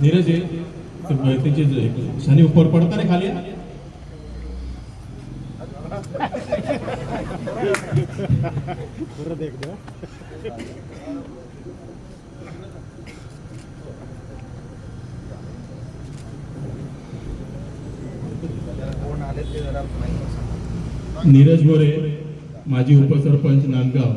नीरज त्याची शनी उपर पडता रे खाली. नीरज गोरे माजी उपसरपंच नांदगाव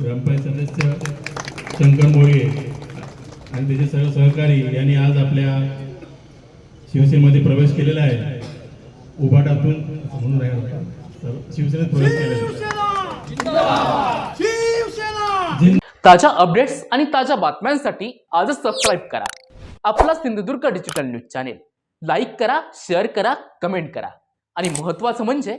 ग्रामपंचायत सदस्य शंकर मोरे आणि त्याचे सर्व सहकारी यांनी आज आपल्या शिवसेनेमध्ये प्रवेश केलेला आहे. उभाटातून म्हणून शिवसेनेत प्रवेश केलेला ताज्या अपडेट्स आणि ताज्या बातम्यांसाठी आजच सबस्क्राईब करा. आपला Sindhudurg digital news channel like करा शेअर करा कमेंट करा. आणि महत्वाचं म्हणजे